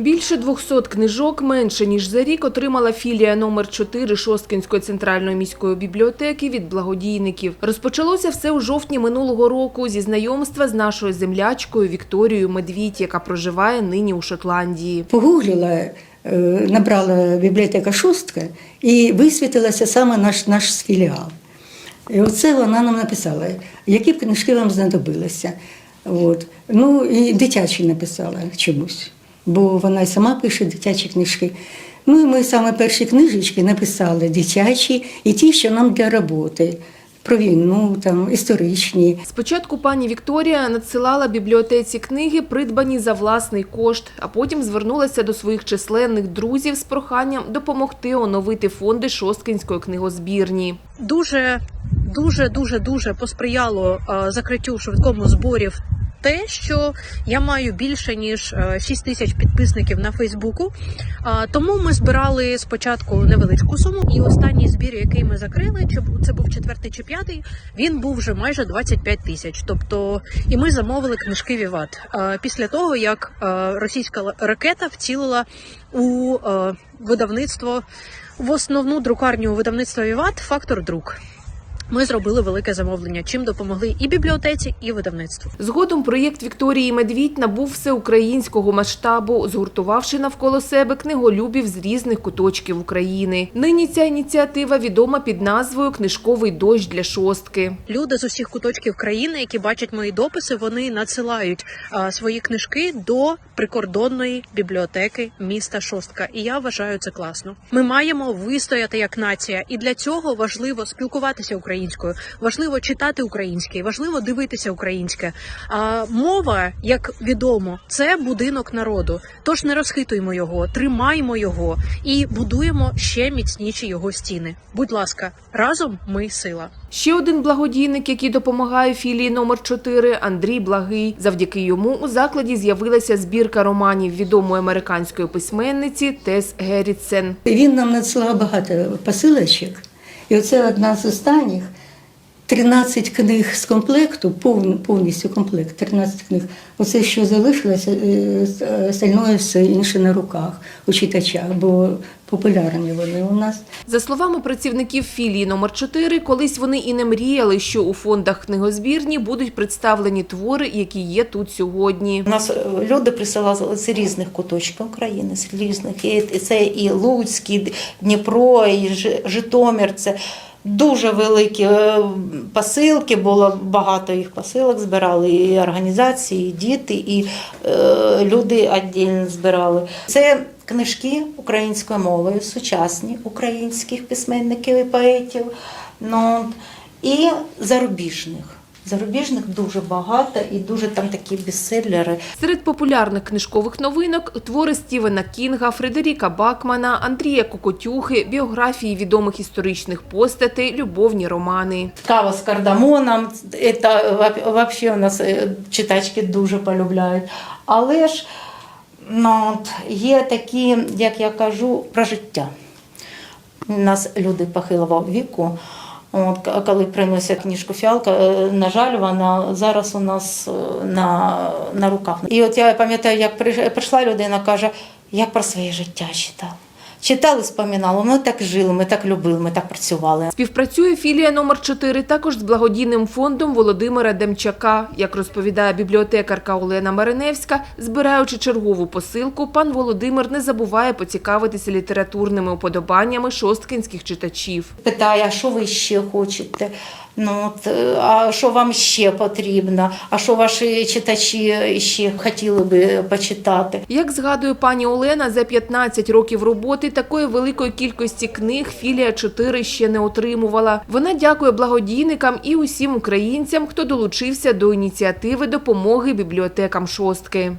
Більше 200 книжок менше ніж за рік отримала філія номер 4 Шосткинської центральної міської бібліотеки від благодійників. Розпочалося все у жовтні минулого року зі знайомства з нашою землячкою Вікторією Медвідь, яка проживає нині у Шотландії. Погуглила, е, набрала бібліотека шостка і висвітилася саме наш, наш філіал. І оце вона нам написала, які б книжки вам знадобилися. От. Ну і дитячі написала чомусь, бо вона й сама пише дитячі книжки. Ну і ми саме перші книжечки написали дитячі і ті, що нам для роботи. Про війну, там, історичні. Спочатку пані Вікторія надсилала бібліотеці книги, придбані за власний кошт, а потім звернулася до своїх численних друзів з проханням допомогти оновити фонди Шосткинської книгозбірні. дуже дуже дуже дуже посприяло закриттю швидкому зборів. Те, що я маю більше ніж е, 6 тисяч підписників на Фейсбуку, тому ми збирали спочатку невеличку суму, і останній збір, який ми закрили, це був четвертий чи п'ятий, він був вже майже 25 тисяч. Тобто, і ми замовили книжки Віват Е, після того, як е, російська ракета вцілила у е, видавництво в основну друкарню видавництва Віват Фактор Друк. Ми зробили велике замовлення, чим допомогли і бібліотеці, і видавництву. Згодом проєкт Вікторії Медвідь набув всеукраїнського масштабу, згуртувавши навколо себе книголюбів з різних куточків України. Нині ця ініціатива відома під назвою Книжковий дощ для шостки. Люди з усіх куточків країни, які бачать мої дописи, вони надсилають свої книжки до прикордонної бібліотеки міста Шостка. І я вважаю це класно. Ми маємо вистояти як нація, і для цього важливо спілкуватися українською, важливо читати українське, важливо дивитися українське. А мова, як відомо, це будинок народу. Тож не розхитуємо його, тримаємо його і будуємо ще міцніші його стіни. Будь ласка, разом ми сила. Ще один благодійник, який допомагає філії номер 4 Андрій Благий. Завдяки йому у закладі з'явилася збірка романів відомої американської письменниці Тес Геррітсен. Він нам надсилав багато посилочок. І оце одна з останніх. 13 книг з комплекту, повн- повністю комплект, 13 книг. Оце, що залишилося, е, е, остальное все інше на руках у читача, бо популярні вони у нас. За словами працівників філії номер 4 колись вони і не мріяли, що у фондах книгозбірні будуть представлені твори, які є тут сьогодні. У нас е, люди присилали з різних куточків України, з різних. І це і Луцьк, і Дніпро, і Житомир. Це дуже великі е, посилки, було багато їх посилок збирали, і організації, і діти, і е, люди віддільно збирали. Це книжки українською мовою, сучасні українських письменників і поетів. Ну, і зарубіжних. Зарубіжних дуже багато і дуже там такі бестселери. Серед популярних книжкових новинок твори Стівена Кінга, Фредеріка Бакмана, Андрія Кокотюхи, біографії відомих історичних постатей, любовні романи. Кава з кардамоном, це взагалі у нас е, читачки дуже полюбляють. Але ж ну, є такі, як я кажу, про життя. У нас люди похилого віку. От, коли приносять книжку фіалка, е, на жаль, вона зараз у нас е, на, на руках. І от я пам'ятаю, як прийшла людина, каже, як про своє життя читала. Читали, споминали, ми так жили, ми так любили, ми так працювали. Співпрацює філія номер 4 також з благодійним фондом Володимира Демчака. Як розповідає бібліотекарка Олена Мариневська, збираючи чергову посилку, пан Володимир не забуває поцікавитися літературними уподобаннями шосткинських читачів. питає, а що ви ще хочете? Ну, от, е, а що вам ще потрібно? А що ваші читачі ще хотіли би почитати? Як згадує пані Олена, за 15 років роботи такої великої кількості книг філія 4 ще не отримувала. Вона дякує благодійникам і усім українцям, хто долучився до ініціативи допомоги бібліотекам шостки.